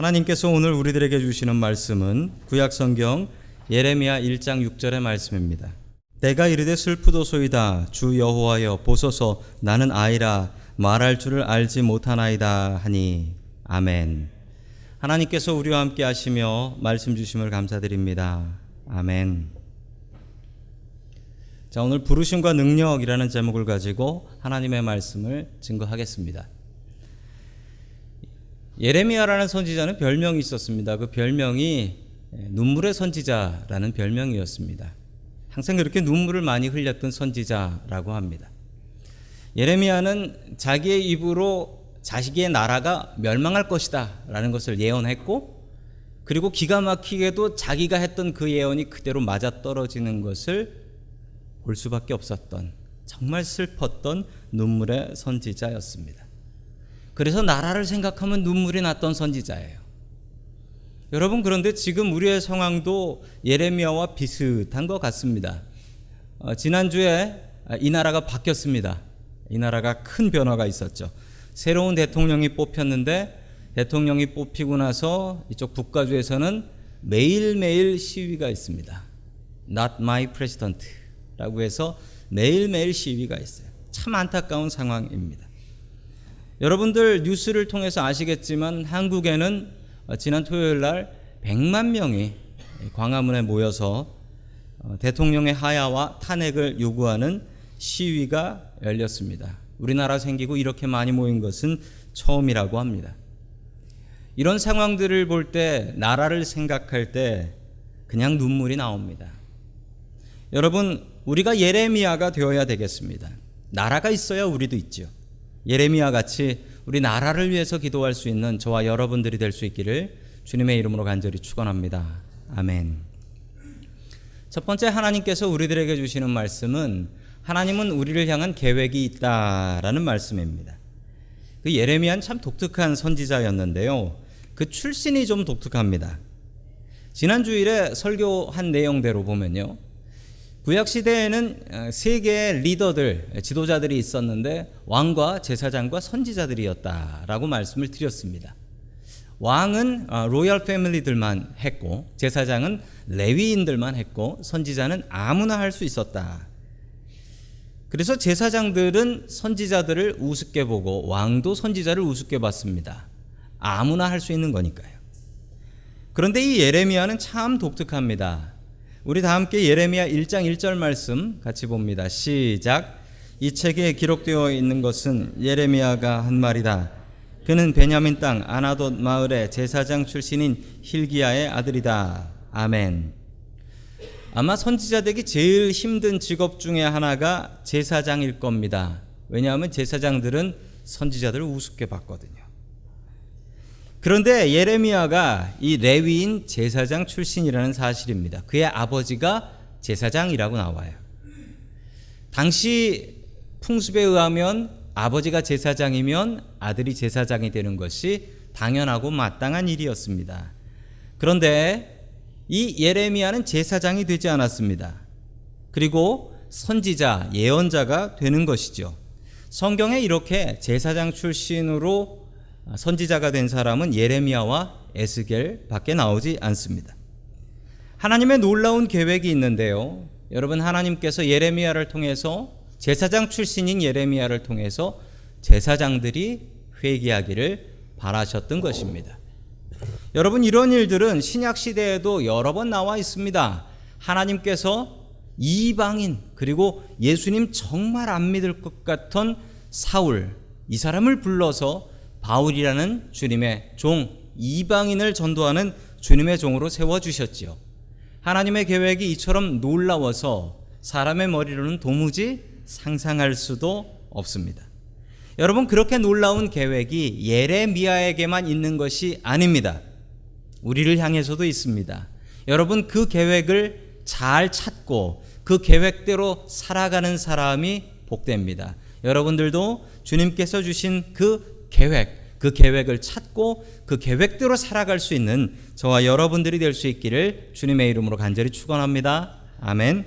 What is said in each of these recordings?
하나님께서 오늘 우리들에게 주시는 말씀은 구약 성경 예레미야 1장 6절의 말씀입니다. 내가 이르되 슬프도소이다 주 여호와여 보소서 나는 아이라 말할 줄을 알지 못하나이다 하니 아멘. 하나님께서 우리와 함께 하시며 말씀 주심을 감사드립니다. 아멘. 자, 오늘 부르심과 능력이라는 제목을 가지고 하나님의 말씀을 증거하겠습니다. 예레미야라는 선지자는 별명이 있었습니다. 그 별명이 눈물의 선지자라는 별명이었습니다. 항상 그렇게 눈물을 많이 흘렸던 선지자라고 합니다. 예레미야는 자기의 입으로 자식의 나라가 멸망할 것이다 라는 것을 예언했고 그리고 기가 막히게도 자기가 했던 그 예언이 그대로 맞아 떨어지는 것을 볼 수밖에 없었던 정말 슬펐던 눈물의 선지자였습니다. 그래서 나라를 생각하면 눈물이 났던 선지자예요. 여러분 그런데 지금 우리의 상황도 예레미야와 비슷한 것 같습니다. 어, 지난주에 이 나라가 바뀌었습니다. 이 나라가 큰 변화가 있었죠. 새로운 대통령이 뽑혔는데 대통령이 뽑히고 나서 이쪽 북가주에서는 매일매일 시위가 있습니다. Not my president 라고 해서 매일매일 시위가 있어요. 참 안타까운 상황입니다. 여러분들 뉴스를 통해서 아시겠지만 한국에는 지난 토요일 날 100만 명이 광화문에 모여서 대통령의 하야와 탄핵을 요구하는 시위가 열렸습니다. 우리나라 생기고 이렇게 많이 모인 것은 처음이라고 합니다. 이런 상황들을 볼 때 나라를 생각할 때 그냥 눈물이 나옵니다. 여러분 우리가 예레미야가 되어야 되겠습니다. 나라가 있어야 우리도 있죠. 예레미야 같이 우리 나라를 위해서 기도할 수 있는 저와 여러분들이 될 수 있기를 주님의 이름으로 간절히 축원합니다. 아멘. 첫 번째 하나님께서 우리들에게 주시는 말씀은 하나님은 우리를 향한 계획이 있다라는 말씀입니다. 그 예레미야는 참 독특한 선지자였는데요. 그 출신이 좀 독특합니다. 지난 주일에 설교한 내용대로 보면요. 구약 시대에는 세 개의 리더들, 지도자들이 있었는데 왕과 제사장과 선지자들이었다라고 말씀을 드렸습니다. 왕은 로열 패밀리들만 했고 제사장은 레위인들만 했고 선지자는 아무나 할 수 있었다. 그래서 제사장들은 선지자들을 우습게 보고 왕도 선지자를 우습게 봤습니다. 아무나 할 수 있는 거니까요. 그런데 이 예레미야는 참 독특합니다. 우리 다 함께 예레미야 1장 1절 말씀 같이 봅니다. 시작. 이 책에 기록되어 있는 것은 예레미야가 한 말이다. 그는 베냐민 땅 아나돗 마을의 제사장 출신인 힐기야의 아들이다. 아멘. 아마 선지자 되기 제일 힘든 직업 중에 하나가 제사장일 겁니다. 왜냐하면 제사장들은 선지자들을 우습게 봤거든요. 그런데 예레미야가 이 레위인 제사장 출신이라는 사실입니다. 그의 아버지가 제사장이라고 나와요. 당시 풍습에 의하면 아버지가 제사장이면 아들이 제사장이 되는 것이 당연하고 마땅한 일이었습니다. 그런데 이 예레미야는 제사장이 되지 않았습니다. 그리고 선지자, 예언자가 되는 것이죠. 성경에 이렇게 제사장 출신으로 선지자가 된 사람은 예레미야와 에스겔 밖에 나오지 않습니다. 하나님의 놀라운 계획이 있는데요. 여러분 하나님께서 예레미야를 통해서 제사장 출신인 예레미야를 통해서 제사장들이 회개하기를 바라셨던 것입니다. 여러분 이런 일들은 신약 시대에도 여러 번 나와 있습니다. 하나님께서 이방인 그리고 예수님 정말 안 믿을 것 같은 사울 이 사람을 불러서 바울이라는 주님의 종 이방인을 전도하는 주님의 종으로 세워 주셨지요. 하나님의 계획이 이처럼 놀라워서 사람의 머리로는 도무지 상상할 수도 없습니다. 여러분 그렇게 놀라운 계획이 예레미야에게만 있는 것이 아닙니다. 우리를 향해서도 있습니다. 여러분 그 계획을 잘 찾고 그 계획대로 살아가는 사람이 복됩니다. 여러분들도 주님께서 주신 그 계획, 그 계획을 찾고 그 계획대로 살아갈 수 있는 저와 여러분들이 될 수 있기를 주님의 이름으로 간절히 축원합니다. 아멘.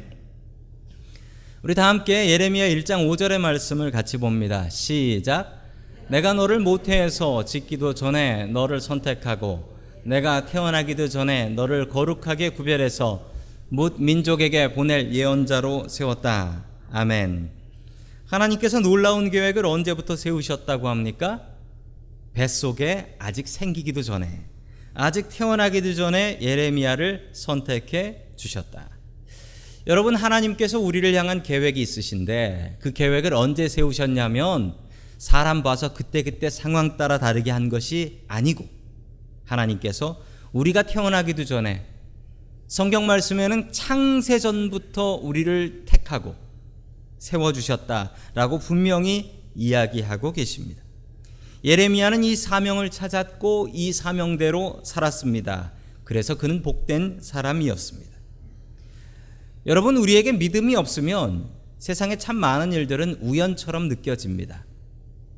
우리 다 함께 예레미야 1장 5절의 말씀을 같이 봅니다. 시작. 내가 너를 모태에서 짓기도 전에 너를 선택하고 내가 태어나기도 전에 너를 거룩하게 구별해서 뭇 민족에게 보낼 예언자로 세웠다. 아멘. 하나님께서 놀라운 계획을 언제부터 세우셨다고 합니까? 뱃속에 아직 생기기도 전에 아직 태어나기도 전에 예레미야를 선택해 주셨다. 여러분 하나님께서 우리를 향한 계획이 있으신데 그 계획을 언제 세우셨냐면 사람 봐서 그때그때 상황 따라 다르게 한 것이 아니고 하나님께서 우리가 태어나기도 전에 성경 말씀에는 창세 전부터 우리를 택하고 세워 주셨다라고 분명히 이야기하고 계십니다. 예레미야는 이 사명을 찾았고 이 사명대로 살았습니다. 그래서 그는 복된 사람이었습니다. 여러분 우리에게 믿음이 없으면 세상에 참 많은 일들은 우연처럼 느껴집니다.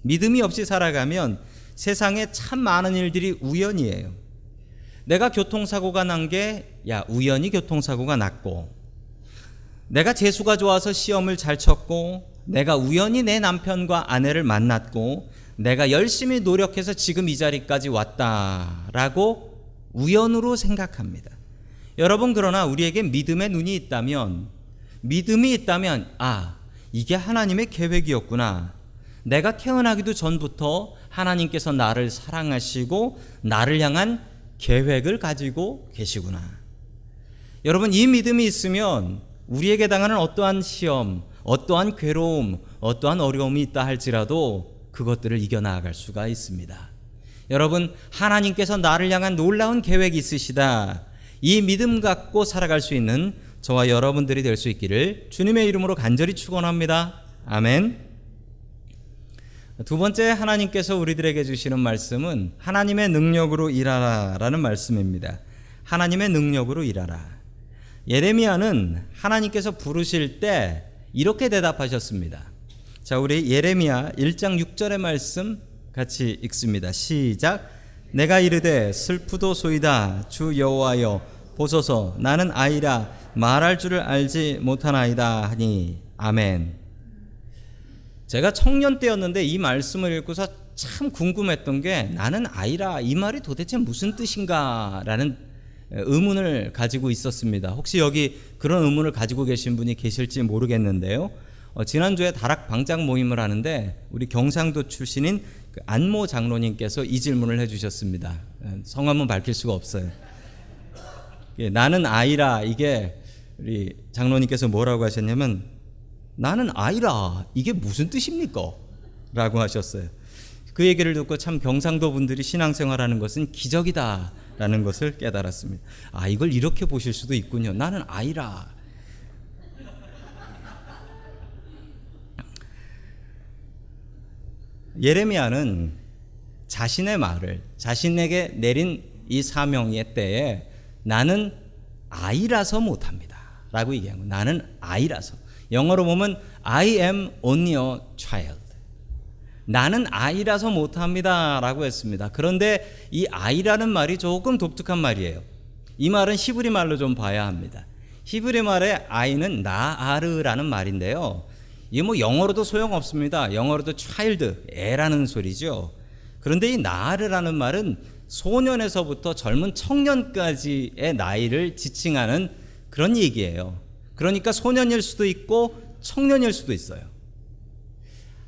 믿음이 없이 살아가면 세상에 참 많은 일들이 우연이에요. 내가 교통사고가 난 게 야 우연히 교통사고가 났고 내가 재수가 좋아서 시험을 잘 쳤고 내가 우연히 내 남편과 아내를 만났고 내가 열심히 노력해서 지금 이 자리까지 왔다라고 우연으로 생각합니다. 여러분 그러나 우리에게 믿음의 눈이 있다면 믿음이 있다면 아 이게 하나님의 계획이었구나. 내가 태어나기도 전부터 하나님께서 나를 사랑하시고 나를 향한 계획을 가지고 계시구나. 여러분 이 믿음이 있으면 우리에게 당하는 어떠한 시험, 어떠한 괴로움, 어떠한 어려움이 있다 할지라도 그것들을 이겨나갈 수가 있습니다. 여러분 하나님께서 나를 향한 놀라운 계획이 있으시다. 이 믿음 갖고 살아갈 수 있는 저와 여러분들이 될 수 있기를 주님의 이름으로 간절히 축원합니다. 아멘. 두 번째 하나님께서 우리들에게 주시는 말씀은 하나님의 능력으로 일하라라는 말씀입니다. 하나님의 능력으로 일하라. 예레미야는 하나님께서 부르실 때 이렇게 대답하셨습니다. 자, 우리 예레미야 1장 6절의 말씀 같이 읽습니다. 시작. 내가 이르되 슬프도 소이다 주 여호와여 보소서 나는 아이라 말할 줄을 알지 못하나이다 하니 아멘. 제가 청년 때였는데 이 말씀을 읽고서 참 궁금했던 게 나는 아이라 이 말이 도대체 무슨 뜻인가라는 의문을 가지고 있었습니다. 혹시 여기 그런 의문을 가지고 계신 분이 계실지 모르겠는데요. 어, 지난주에 다락 방장 모임을 하는데 우리 경상도 출신인 그 안모 장로님께서 이 질문을 해주셨습니다. 예, 성함은 밝힐 수가 없어요. 예, 나는 아이라 이게 우리 장로님께서 뭐라고 하셨냐면 나는 아이라 이게 무슨 뜻입니까? 라고 하셨어요. 그 얘기를 듣고 참 경상도 분들이 신앙생활하는 것은 기적이다라는 것을 깨달았습니다. 아 이걸 이렇게 보실 수도 있군요. 나는 아이라. 예레미야는 자신의 말을 자신에게 내린 이 사명의 때에 나는 아이라서 못합니다. 라고 얘기한 거예요. 나는 아이라서. 영어로 보면 I am only a child. 나는 아이라서 못합니다. 라고 했습니다. 그런데 이 아이라는 말이 조금 독특한 말이에요. 이 말은 히브리 말로 좀 봐야 합니다. 히브리 말의 아이는 나아르라는 말인데요. 이게 뭐 영어로도 소용없습니다. 영어로도 child, 애라는 소리죠. 그런데 이 나아르라는 말은 소년에서부터 젊은 청년까지의 나이를 지칭하는 그런 얘기예요. 그러니까 소년일 수도 있고 청년일 수도 있어요.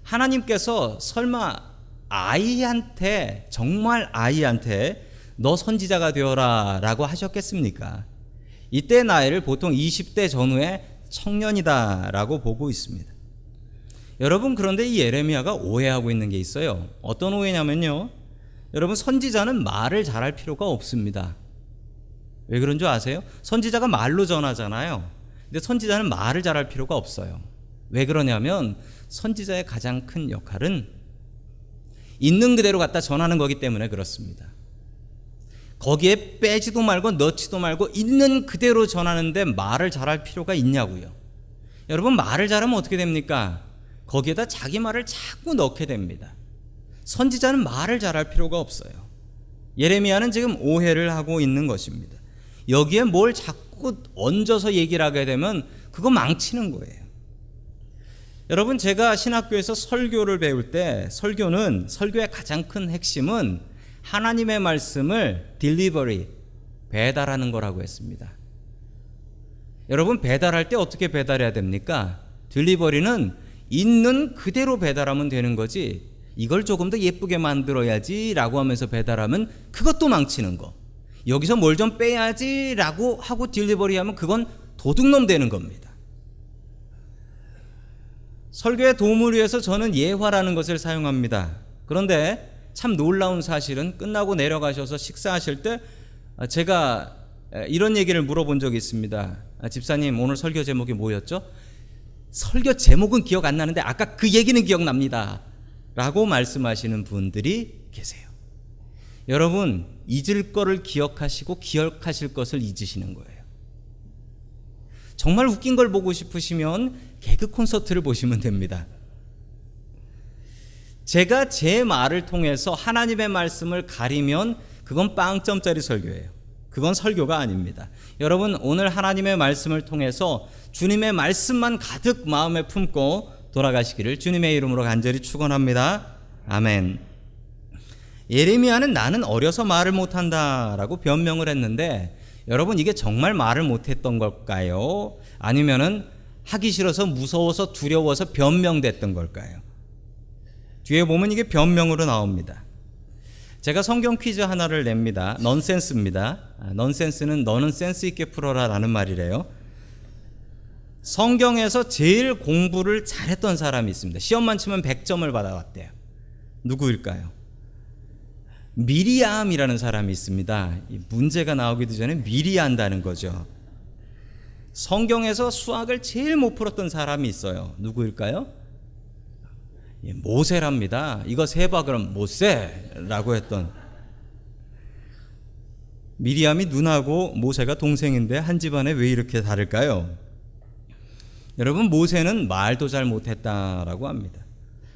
하나님께서 설마 아이한테 정말 아이한테 너 선지자가 되어라 라고 하셨겠습니까? 이때 나이를 보통 20대 전후의 청년이다라고 보고 있습니다. 여러분 그런데 이 예레미야가 오해하고 있는 게 있어요. 어떤 오해냐면요. 여러분 선지자는 말을 잘할 필요가 없습니다. 왜 그런 줄 아세요? 선지자가 말로 전하잖아요. 근데 선지자는 말을 잘할 필요가 없어요. 왜 그러냐면 선지자의 가장 큰 역할은 있는 그대로 갖다 전하는 거기 때문에 그렇습니다. 거기에 빼지도 말고 넣지도 말고 있는 그대로 전하는데 말을 잘할 필요가 있냐고요. 여러분 말을 잘하면 어떻게 됩니까? 거기에다 자기 말을 자꾸 넣게 됩니다. 선지자는 말을 잘할 필요가 없어요. 예레미야는 지금 오해를 하고 있는 것입니다. 여기에 뭘 자꾸 얹어서 얘기를 하게 되면 그거 망치는 거예요. 여러분 제가 신학교에서 설교를 배울 때 설교는 설교의 가장 큰 핵심은 하나님의 말씀을 딜리버리 배달하는 거라고 했습니다. 여러분 배달할 때 어떻게 배달해야 됩니까? 딜리버리는 있는 그대로 배달하면 되는 거지. 이걸 조금 더 예쁘게 만들어야지 라고 하면서 배달하면 그것도 망치는 거. 여기서 뭘 좀 빼야지 라고 하고 딜리버리 하면 그건 도둑놈 되는 겁니다. 설교에 도움을 위해서 저는 예화라는 것을 사용합니다. 그런데 참 놀라운 사실은 끝나고 내려가셔서 식사하실 때 제가 이런 얘기를 물어본 적이 있습니다. 아, 집사님 오늘 설교 제목이 뭐였죠? 설교 제목은 기억 안 나는데 아까 그 얘기는 기억납니다. 라고 말씀하시는 분들이 계세요. 여러분 잊을 거를 기억하시고 기억하실 것을 잊으시는 거예요. 정말 웃긴 걸 보고 싶으시면 개그 콘서트를 보시면 됩니다. 제가 제 말을 통해서 하나님의 말씀을 가리면 그건 빵점짜리 설교예요. 그건 설교가 아닙니다. 여러분 오늘 하나님의 말씀을 통해서 주님의 말씀만 가득 마음에 품고 돌아가시기를 주님의 이름으로 간절히 축원합니다. 아멘. 예레미야는 나는 어려서 말을 못한다라고 변명을 했는데 여러분 이게 정말 말을 못했던 걸까요? 아니면은 하기 싫어서 무서워서 두려워서 변명됐던 걸까요? 뒤에 보면 이게 변명으로 나옵니다. 제가 성경 퀴즈 하나를 냅니다. 넌센스입니다. 아, 넌센스는 너는 센스 있게 풀어라 라는 말이래요. 성경에서 제일 공부를 잘했던 사람이 있습니다. 시험만 치면 100점을 받아왔대요. 누구일까요? 미리암이라는 사람이 있습니다. 문제가 나오기도 전에 미리 한다는 거죠. 성경에서 수학을 제일 못 풀었던 사람이 있어요. 누구일까요? 예, 모세랍니다. 이거 세봐 그럼 모세라고 했던 미리암이 누나고 모세가 동생인데 한 집안에 왜 이렇게 다를까요? 여러분 모세는 말도 잘 못했다라고 합니다.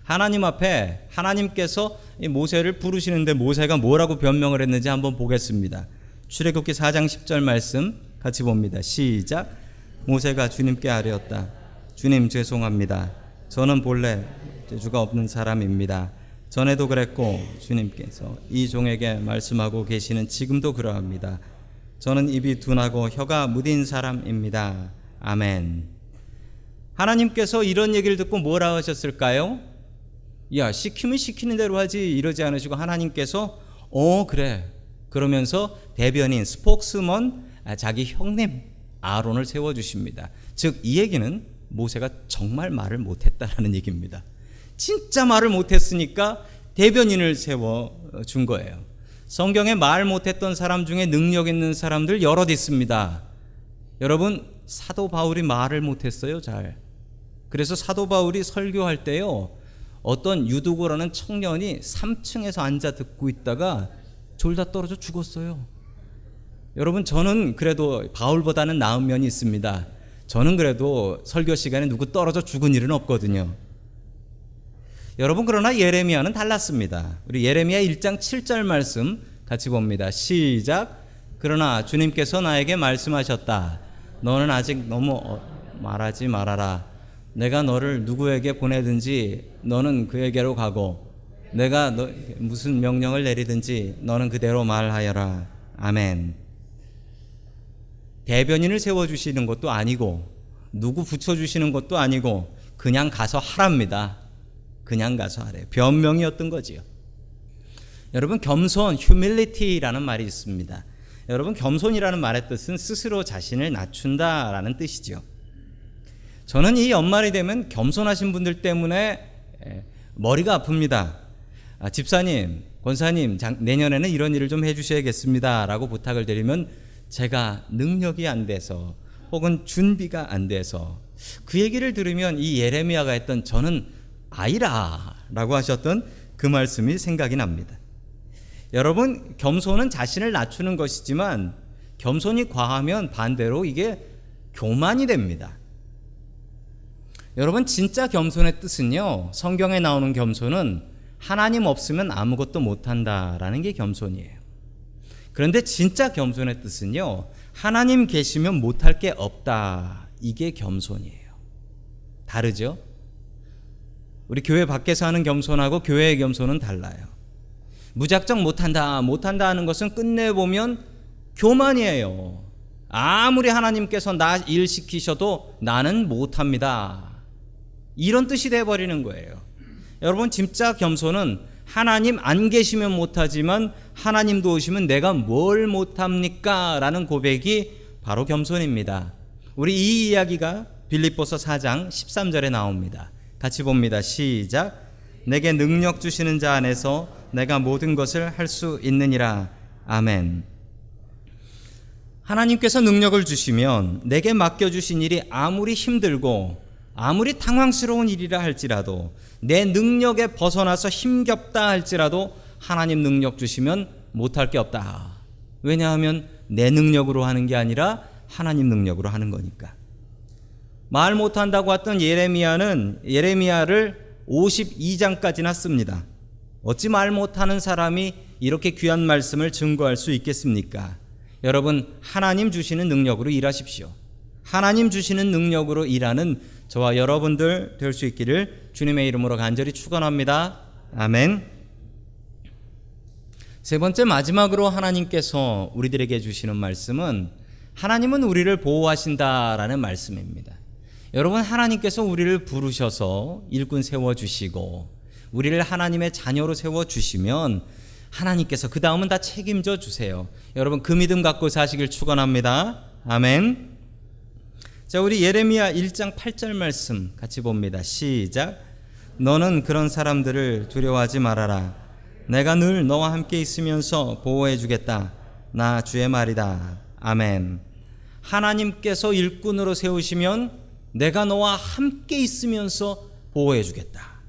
하나님 앞에 하나님께서 모세를 부르시는데 모세가 뭐라고 변명을 했는지 한번 보겠습니다. 출애굽기 4장 10절 말씀 같이 봅니다. 시작. 모세가 주님께 아뢰었다. 주님 죄송합니다. 저는 본래 재주가 없는 사람입니다. 전에도 그랬고 주님께서 이 종에게 말씀하고 계시는 지금도 그러합니다. 저는 입이 둔하고 혀가 무딘 사람입니다. 아멘. 하나님께서 이런 얘기를 듣고 뭐라 하셨을까요? 야, 시키면 시키는 대로 하지 이러지 않으시고 하나님께서 어, 그래. 그러면서 대변인 스포크스먼 아, 자기 형님 아론을 세워 주십니다. 즉 이 얘기는 모세가 정말 말을 못 했다라는 얘기입니다. 진짜 말을 못 했으니까 대변인을 세워 준 거예요. 성경에 말 못했던 사람 중에 능력 있는 사람들 여럿 있습니다. 여러분 사도 바울이 말을 못했어요 잘. 그래서 사도 바울이 설교할 때요 어떤 유두고라는 청년이 3층에서 앉아 듣고 있다가 졸다 떨어져 죽었어요. 여러분 저는 그래도 바울보다는 나은 면이 있습니다. 저는 그래도 설교 시간에 누구 떨어져 죽은 일은 없거든요. 여러분 그러나 예레미야는 달랐습니다. 우리 예레미야 1장 7절 말씀 같이 봅니다. 시작. 그러나 주님께서 나에게 말씀하셨다. 너는 아직 너무 어, 말하지 말아라. 내가 너를 누구에게 보내든지 너는 그에게로 가고 내가 너, 무슨 명령을 내리든지 너는 그대로 말하여라. 아멘. 대변인을 세워 주시는 것도 아니고 누구 붙여 주시는 것도 아니고 그냥 가서 하랍니다. 그냥 가서 하래요. 변명이었던 거지요. 여러분 겸손, humility라는 말이 있습니다. 여러분 겸손이라는 말의 뜻은 스스로 자신을 낮춘다라는 뜻이죠. 저는 이 연말이 되면 겸손하신 분들 때문에 머리가 아픕니다. 아, 집사님, 권사님, 내년에는 이런 일을 좀 해주셔야겠습니다라고 부탁을 드리면 제가 능력이 안 돼서 혹은 준비가 안 돼서 그 얘기를 들으면 이 예레미야가 했던 저는 아이라 라고 하셨던 그 말씀이 생각이 납니다. 여러분 겸손은 자신을 낮추는 것이지만 겸손이 과하면 반대로 이게 교만이 됩니다. 여러분 진짜 겸손의 뜻은요. 성경에 나오는 겸손은 하나님 없으면 아무것도 못한다라는 게 겸손이에요. 그런데 진짜 겸손의 뜻은요. 하나님 계시면 못할 게 없다. 이게 겸손이에요. 다르죠? 우리 교회 밖에서 하는 겸손하고 교회의 겸손은 달라요. 무작정 못한다, 못한다 하는 것은 끝내보면 교만이에요. 아무리 하나님께서 나 일 시키셔도 나는 못합니다. 이런 뜻이 돼버리는 거예요. 여러분, 진짜 겸손은 하나님 안 계시면 못하지만 하나님 도우시면 내가 뭘 못합니까? 라는 고백이 바로 겸손입니다. 우리 이 이야기가 빌립보서 4장 13절에 나옵니다. 같이 봅니다. 시작. 내게 능력 주시는 자 안에서 내가 모든 것을 할 수 있느니라. 아멘. 하나님께서 능력을 주시면 내게 맡겨주신 일이 아무리 힘들고 아무리 당황스러운 일이라 할지라도 내 능력에 벗어나서 힘겹다 할지라도 하나님 능력 주시면 못할 게 없다. 왜냐하면 내 능력으로 하는 게 아니라 하나님 능력으로 하는 거니까. 말 못한다고 했던 예레미야는 예레미야를 52장까지나 씁니다. 어찌 말 못하는 사람이 이렇게 귀한 말씀을 증거할 수 있겠습니까? 여러분, 하나님 주시는 능력으로 일하십시오. 하나님 주시는 능력으로 일하는 저와 여러분들 될 수 있기를 주님의 이름으로 간절히 축원합니다. 아멘. 세 번째 마지막으로 하나님께서 우리들에게 주시는 말씀은 하나님은 우리를 보호하신다라는 말씀입니다. 여러분 하나님께서 우리를 부르셔서 일꾼 세워 주시고 우리를 하나님의 자녀로 세워 주시면 하나님께서 그 다음은 다 책임져 주세요. 여러분 그 믿음 갖고 사시길 축원합니다. 아멘. 자, 우리 예레미야 1장 8절 말씀 같이 봅니다. 시작. 너는 그런 사람들을 두려워하지 말아라. 내가 늘 너와 함께 있으면서 보호해 주겠다. 나 주의 말이다. 아멘. 하나님께서 일꾼으로 세우시면 내가 너와 함께 있으면서 보호해 주겠다.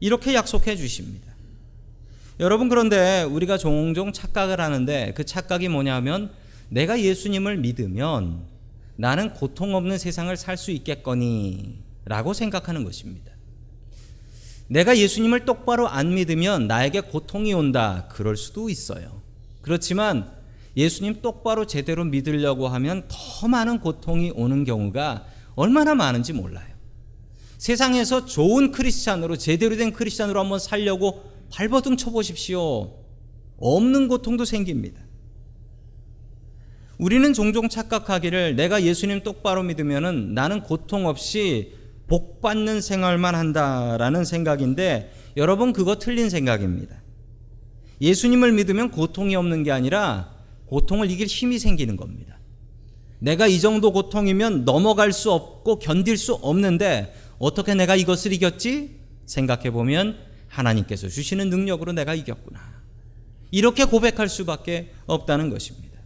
이렇게 약속해 주십니다. 여러분 그런데 우리가 종종 착각을 하는데 그 착각이 뭐냐면 내가 예수님을 믿으면 나는 고통 없는 세상을 살 수 있겠거니 라고 생각하는 것입니다. 내가 예수님을 똑바로 안 믿으면 나에게 고통이 온다. 그럴 수도 있어요. 그렇지만 예수님 똑바로 제대로 믿으려고 하면 더 많은 고통이 오는 경우가 얼마나 많은지 몰라요. 세상에서 좋은 크리스찬으로 제대로 된 크리스찬으로 한번 살려고 발버둥 쳐보십시오. 없는 고통도 생깁니다. 우리는 종종 착각하기를 내가 예수님 똑바로 믿으면은 나는 고통 없이 복 받는 생활만 한다라는 생각인데 여러분 그거 틀린 생각입니다. 예수님을 믿으면 고통이 없는 게 아니라 고통을 이길 힘이 생기는 겁니다. 내가 이 정도 고통이면 넘어갈 수 없고 견딜 수 없는데 어떻게 내가 이것을 이겼지? 생각해 보면 하나님께서 주시는 능력으로 내가 이겼구나. 이렇게 고백할 수밖에 없다는 것입니다.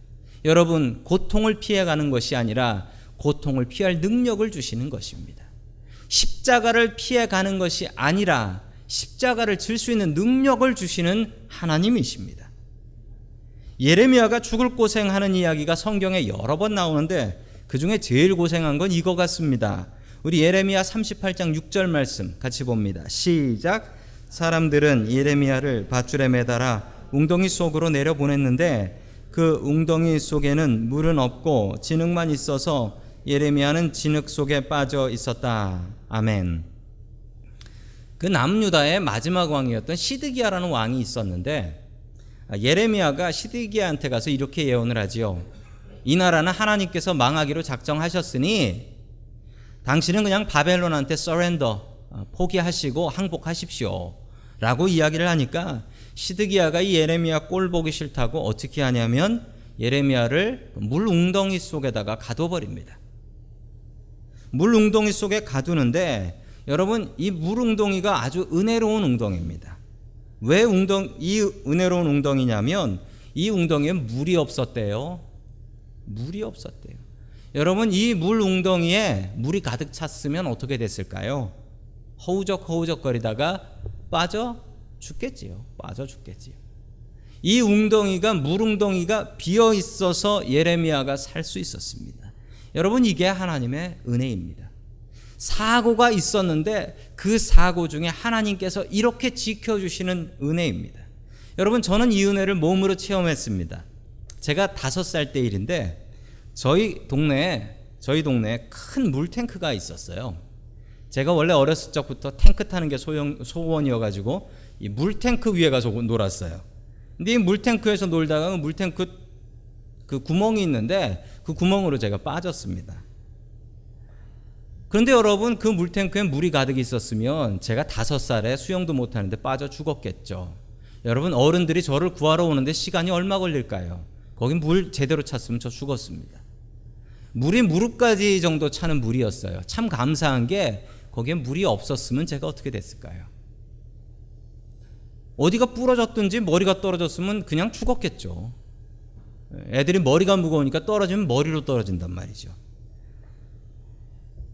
여러분, 고통을 피해가는 것이 아니라 고통을 피할 능력을 주시는 것입니다. 십자가를 피해가는 것이 아니라 십자가를 질 수 있는 능력을 주시는 하나님이십니다. 예레미야가 죽을 고생하는 이야기가 성경에 여러 번 나오는데 그 중에 제일 고생한 건 이거 같습니다. 우리 예레미야 38장 6절 말씀 같이 봅니다. 시작. 사람들은 예레미야를 밧줄에 매달아 웅덩이 속으로 내려 보냈는데 그 웅덩이 속에는 물은 없고 진흙만 있어서 예레미야는 진흙 속에 빠져 있었다. 아멘. 그 남유다의 마지막 왕이었던 시드기야라는 왕이 있었는데 예레미야가 시드기야한테 가서 이렇게 예언을 하지요. 이 나라는 하나님께서 망하기로 작정하셨으니 당신은 그냥 바벨론한테 서렌더 포기하시고 항복하십시오. 라고 이야기를 하니까 시드기야가 이 예레미야 꼴 보기 싫다고 어떻게 하냐면 예레미야를 물 웅덩이 속에다가 가둬버립니다. 물 웅덩이 속에 가두는데 여러분 이 물 웅덩이가 아주 은혜로운 웅덩이입니다. 왜 웅덩 이 은혜로운 웅덩이냐면 이 웅덩이에 물이 없었대요. 물이 없었대요. 여러분 이 물 웅덩이에 물이 가득 찼으면 어떻게 됐을까요? 허우적 허우적거리다가 빠져 죽겠지요. 빠져 죽겠지요. 이 웅덩이가 물 웅덩이가 비어 있어서 예레미야가 살 수 있었습니다. 여러분 이게 하나님의 은혜입니다. 사고가 있었는데 그 사고 중에 하나님께서 이렇게 지켜주시는 은혜입니다. 여러분 저는 이 은혜를 몸으로 체험했습니다. 제가 다섯 살 때 일인데 저희 동네에 저희 동네에 큰 물탱크가 있었어요. 제가 원래 어렸을 적부터 탱크 타는 게 소용, 소원이어가지고 이 물탱크 위에 가서 놀았어요. 근데 이 물탱크에서 놀다가 그 물탱크 그 구멍이 있는데 그 구멍으로 제가 빠졌습니다. 그런데 여러분 그 물탱크에 물이 가득 있었으면 제가 다섯 살에 수영도 못하는데 빠져 죽었겠죠. 여러분 어른들이 저를 구하러 오는데 시간이 얼마 걸릴까요? 거기 물 제대로 찼으면 저 죽었습니다. 물이 무릎까지 정도 차는 물이었어요. 참 감사한 게 거기에 물이 없었으면 제가 어떻게 됐을까요? 어디가 부러졌든지 머리가 떨어졌으면 그냥 죽었겠죠. 애들이 머리가 무거우니까 떨어지면 머리로 떨어진단 말이죠.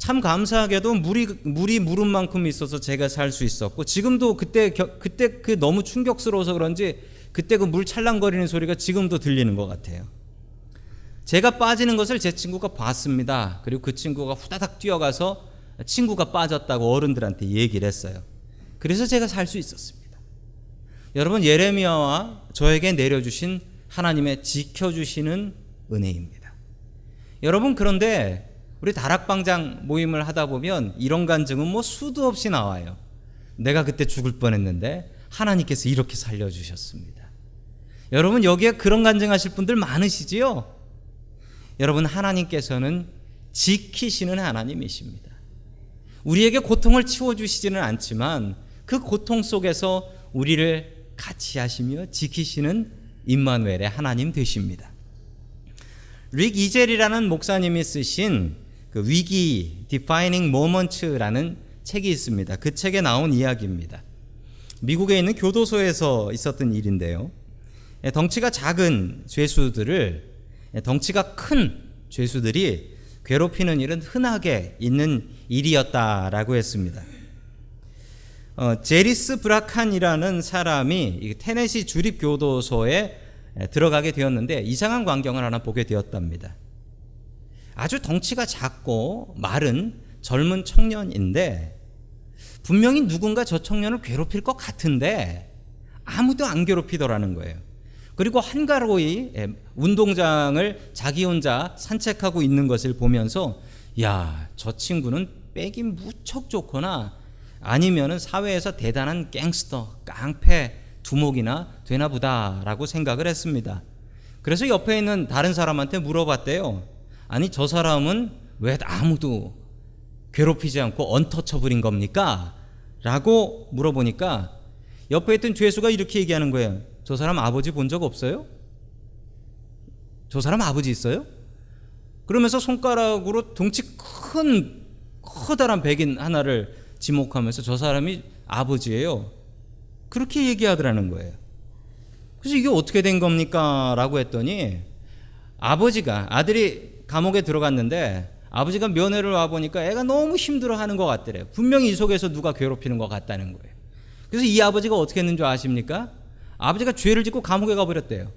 참 감사하게도 물이 물이 무릎만큼 있어서 제가 살 수 있었고 지금도 그때 겨, 그때 그 너무 충격스러워서 그런지 그때 그 물 찰랑거리는 소리가 지금도 들리는 것 같아요. 제가 빠지는 것을 제 친구가 봤습니다. 그리고 그 친구가 후다닥 뛰어가서 친구가 빠졌다고 어른들한테 얘기를 했어요. 그래서 제가 살 수 있었습니다. 여러분 예레미야와 저에게 내려주신 하나님의 지켜주시는 은혜입니다. 여러분 그런데 우리 다락방장 모임을 하다 보면 이런 간증은 뭐 수도 없이 나와요. 내가 그때 죽을 뻔했는데 하나님께서 이렇게 살려주셨습니다. 여러분 여기에 그런 간증하실 분들 많으시지요? 여러분 하나님께서는 지키시는 하나님이십니다. 우리에게 고통을 치워주시지는 않지만 그 고통 속에서 우리를 같이 하시며 지키시는 임마누엘의 하나님 되십니다. 릭 이젤이라는 목사님이 쓰신 그 위기 Defining Moments라는 책이 있습니다. 그 책에 나온 이야기입니다. 미국에 있는 교도소에서 있었던 일인데요. 예, 덩치가 작은 죄수들을 예, 덩치가 큰 죄수들이 괴롭히는 일은 흔하게 있는 일이었다라고 했습니다. 어, 제리스 브라칸이라는 사람이 테네시 주립 교도소에 들어가게 되었는데 이상한 광경을 하나 보게 되었답니다. 아주 덩치가 작고 마른 젊은 청년인데 분명히 누군가 저 청년을 괴롭힐 것 같은데 아무도 안 괴롭히더라는 거예요. 그리고 한가로이 운동장을 자기 혼자 산책하고 있는 것을 보면서 야, 저 친구는 빼기 무척 좋거나 아니면은 사회에서 대단한 갱스터, 깡패, 두목이나 되나 보다라고 생각을 했습니다. 그래서 옆에 있는 다른 사람한테 물어봤대요. 아니, 저 사람은 왜 아무도 괴롭히지 않고 언터처블인 겁니까? 라고 물어보니까 옆에 있던 죄수가 이렇게 얘기하는 거예요. 저 사람 아버지 본 적 없어요? 저 사람 아버지 있어요? 그러면서 손가락으로 덩치 큰 커다란 백인 하나를 지목하면서 저 사람이 아버지예요. 그렇게 얘기하더라는 거예요. 그래서 이게 어떻게 된 겁니까? 라고 했더니 아버지가 아들이 감옥에 들어갔는데 아버지가 면회를 와 보니까 애가 너무 힘들어 하는 것 같더래요. 분명히 이 속에서 누가 괴롭히는 것 같다는 거예요. 그래서 이 아버지가 어떻게 했는 줄 아십니까? 아버지가 죄를 짓고 감옥에 가버렸대요.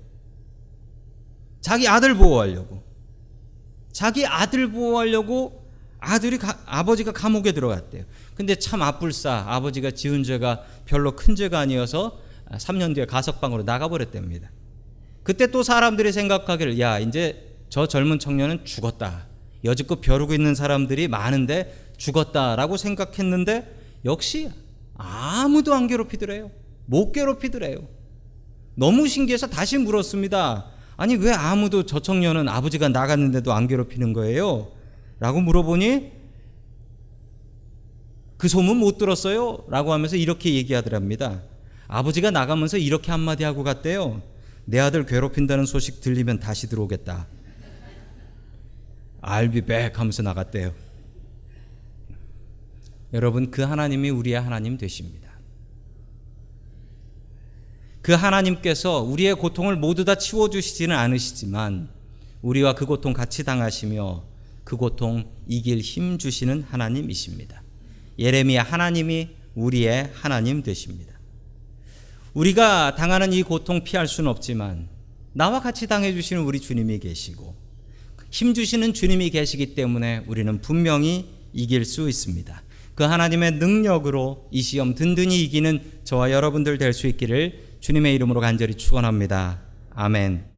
자기 아들 보호하려고. 자기 아들 보호하려고 아들이 가, 아버지가 감옥에 들어갔대요. 근데 참 아뿔싸 아버지가 지은 죄가 별로 큰 죄가 아니어서 3년 뒤에 가석방으로 나가버렸답니다. 그때 또 사람들이 생각하기를 야 이제 저 젊은 청년은 죽었다. 여지껏 벼르고 있는 사람들이 많은데 죽었다라고 생각했는데 역시 아무도 안 괴롭히더래요. 못 괴롭히더래요. 너무 신기해서 다시 물었습니다. 아니 왜 아무도 저 청년은 아버지가 나갔는데도 안 괴롭히는 거예요? 라고 물어보니 그 소문 못 들었어요? 라고 하면서 이렇게 얘기하더랍니다. 아버지가 나가면서 이렇게 한마디 하고 갔대요. 내 아들 괴롭힌다는 소식 들리면 다시 들어오겠다. Back 하면서 나갔대요. 여러분, 그 하나님이 우리의 하나님 되십니다. 그 하나님께서 우리의 고통을 모두 다 치워주시지는 않으시지만 우리와 그 고통 같이 당하시며 그 고통 이길 힘 주시는 하나님이십니다. 예레미야 하나님이 우리의 하나님 되십니다. 우리가 당하는 이 고통 피할 수는 없지만 나와 같이 당해 주시는 우리 주님이 계시고 힘 주시는 주님이 계시기 때문에 우리는 분명히 이길 수 있습니다. 그 하나님의 능력으로 이 시험 든든히 이기는 저와 여러분들 될 수 있기를 주님의 이름으로 간절히 축원합니다. 아멘.